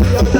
Yeah.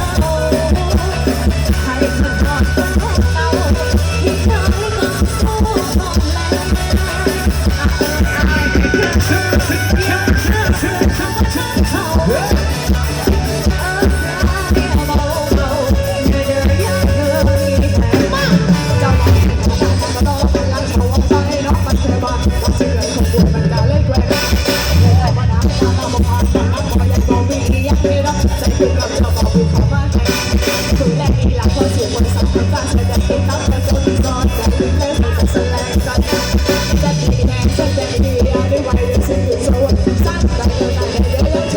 amor. เ